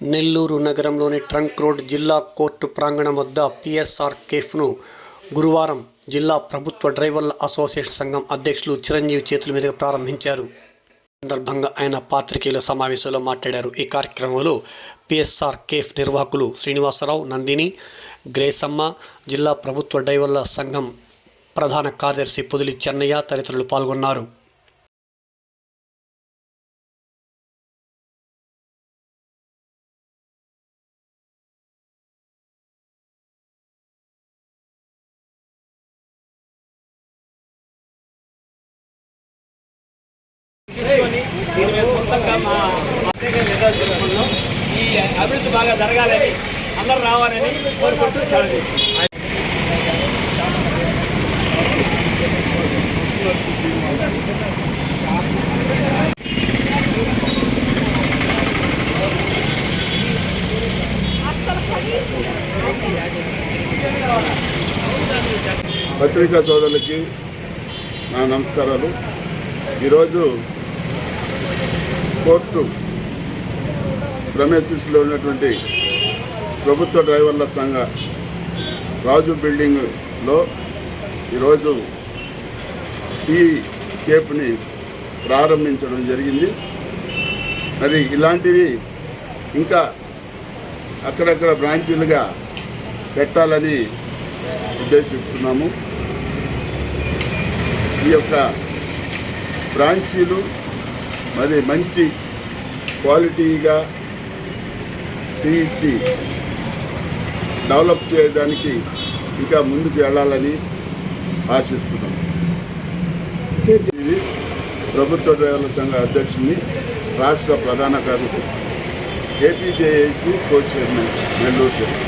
నెల్లూరు నగరంలోని trunk road జిల్లా court ప్రాంగణం వద్ద పిఎస్ఆర్ కేఫ్ను గురువారం జిల్లా ప్రభుత్వ డ్రైవర్ల అసోసియేషన్ సంఘం అధ్యక్షులు చిరంజీవి చేతుల మీదుగా ప్రారంభించారు. సందర్భంగా ఆయన పాత్రికేయుల సమావేశంలో మాట్లాడారు. ఈ కార్యక్రమంలో పిఎస్ఆర్ కేఫ్ నిర్వాహకులు శ్రీనివాసరావు నందిని గ్రేసమ్మ జిల్లా ప్రభుత్వ డ్రైవర్ల సంఘం ప్రధాన కార్యదర్శి పొదిలి చెన్నయ్య తదితరులు పాల్గొన్నారు. అభివృద్ధి బాగా జరగాలని అందరూ రావాలని కోరుకుంటూ చాలా చేస్తున్నాం పత్రికా సోదరులకి నా నమస్కారాలు. ఈరోజు కోర్టు ప్రమేసిస్లో ఉన్నటువంటి ప్రభుత్వ డ్రైవర్ల సంఘ రాజు బిల్డింగ్లో ఈరోజు ఈ కేప్ని ప్రారంభించడం జరిగింది. మరి ఇలాంటివి ఇంకా అక్కడక్కడ బ్రాంచీలుగా పెట్టాలని ఉద్దేశిస్తున్నాము. ఈ యొక్క బ్రాంచీలు మరి మంచి క్వాలిటీగా టీ ఇచ్చి డెవలప్ చేయడానికి ఇంకా ముందుకు వెళ్ళాలని ఆశిస్తున్నాం. ఇది ప్రభుత్వ డ్రైవర్ల సంఘ అధ్యక్షుని రాష్ట్ర ప్రధాన కార్యదర్శి ఏపీజేఏసీ కో చైర్మన్ నెల్లూరు జిల్లా.